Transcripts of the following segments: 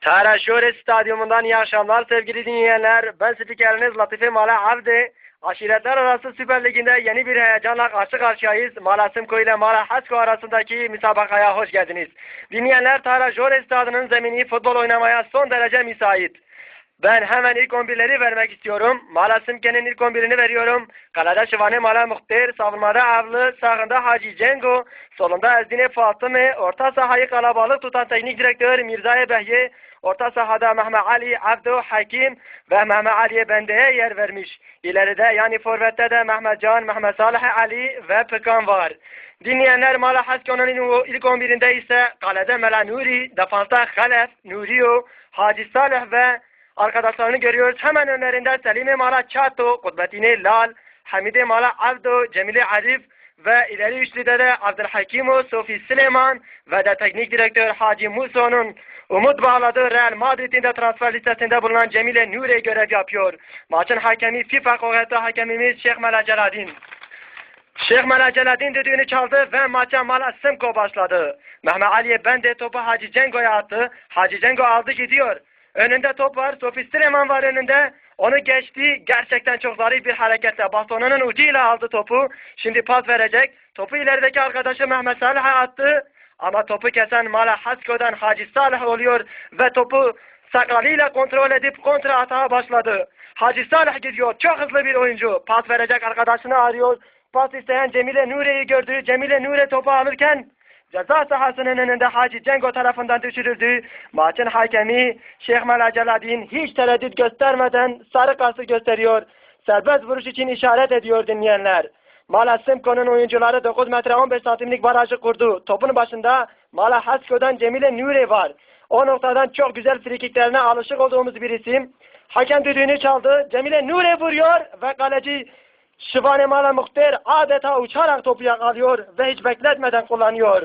Taraşore Stadyumundan iyi akşamlar sevgili dinleyenler. Ben spikeriniz Latife Mala Avdi. Aşiretler arası Süper Ligi'nde yeni bir heyecanla karşı karşıyayız. Mala Simko ile Mala Hasko arasındaki müsabakaya hoş geldiniz. Dinleyenler Taraşore Stadyumunun zemini futbol oynamaya son derece müsait. Ben hemen ilk 11'leri vermek istiyorum. Mala Simke'nin ilk 11'ini veriyorum. Kalada Şivani Mala Muhtir, savunmada Avlı, sağında Hacı Cengo, solunda Ezdine Fatımi, orta sahayı kalabalık tutan teknik direktör Mirza'ya Behye, orta sahada Mehmet Ali, Abdu, Hakim ve Mehmet Ali'ye Bende'ye yer vermiş. İleride yani forvette de Mehmet Can, Mehmet Salih Ali ve Pekan var. Dinleyenler Mala Haskon'un ilk 11'inde ise kalede Mela Nuri, defansta Halef, Nuriyo, Hacı Salih ve arkadaşlarını görüyoruz. Hemen önlerinde Selime Mala Çato, Kutbetine Lal, Hamide Mala Abdo, Cemile Arif ve ileri üçlüde de Abdülhakimo, Sofi Süleyman ve de teknik direktör Hacı Musa'nın umut bağladığı Real Madrid'in de transfer listesinde bulunan Cemile Nure görev yapıyor. Maçın hakemi FIFA kuvveti hakemimiz Şeyh Mela Celadin. Şeyh Mela Celadin düdüğünü çaldı ve maça Mala Simko başladı. Mehmet Ali'ye ben de topu Hacı Cengo'ya attı. Hacı Cengo aldı gidiyor. Önünde top var. Sofi Süleyman var önünde. Onu geçti. Gerçekten çok zarif bir hareketle bastonunun ucuyla aldı topu. Şimdi pas verecek. Topu ilerideki arkadaşı Mehmet Salih'e attı. Ama topu kesen Mala Hasko'dan Hacı Salih oluyor ve topu sakalıyla kontrol edip kontra atağa başladı. Hacı Salih gidiyor. Çok hızlı bir oyuncu. Pas verecek arkadaşını arıyor. Pas isteyen Cemile Nure'yi gördü. Cemile Nure topu alırken Ceza sahasının önünde Hacı Cengo tarafından düşürüldü. Maçın hakemi Şeyh Mela Celadin hiç tereddüt göstermeden sarı kartı gösteriyor. Serbest vuruş için işaret ediyor dinleyenler. Mala Simko'nun oyuncuları 9 metre 15 santimlik barajı kurdu. Topun başında Mala Hasko'dan Cemile Nure var. O noktadan çok güzel frikiklerine alışık olduğumuz bir isim. Hakem düdüğünü çaldı. Cemile Nure vuruyor ve kaleci Şivane Mala Muhter adeta uçarak topu yakalıyor ve hiç bekletmeden kullanıyor.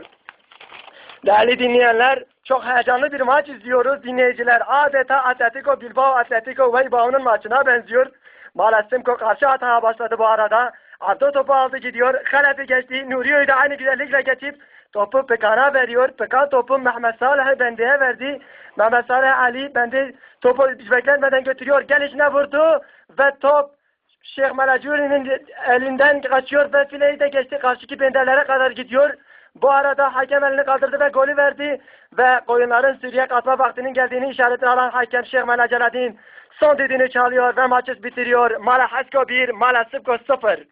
Değerli dinleyenler, çok heyecanlı bir maç izliyoruz. Dinleyiciler adeta Atletico Bilbao Atletico Bilbao'nun maçına benziyor. Mala Simko karşı atağa başladı bu arada. Abdo topu aldı gidiyor. Halefi geçti. Nuriyo'yu da aynı güzellikle geçip topu Pekan'a veriyor. Pekan topu Mehmet Salih'e Bende'ye verdi. Mehmet Salih Ali Bende topu hiç bekletmeden götürüyor. Gelişine vurdu ve top Şeyh Melacuri'nin elinden kaçıyor ve fileyi de geçti. Karşıki bendelere kadar gidiyor. Bu arada hakem elini kaldırdı ve golü verdi. Ve oyunların Suriye katma vaktinin geldiğini işaretini alan hakem Şeyh Melacaladin son düdüğünü çalıyor ve maçı bitiriyor. Mala Hasko 1, Mala Sıfko 0.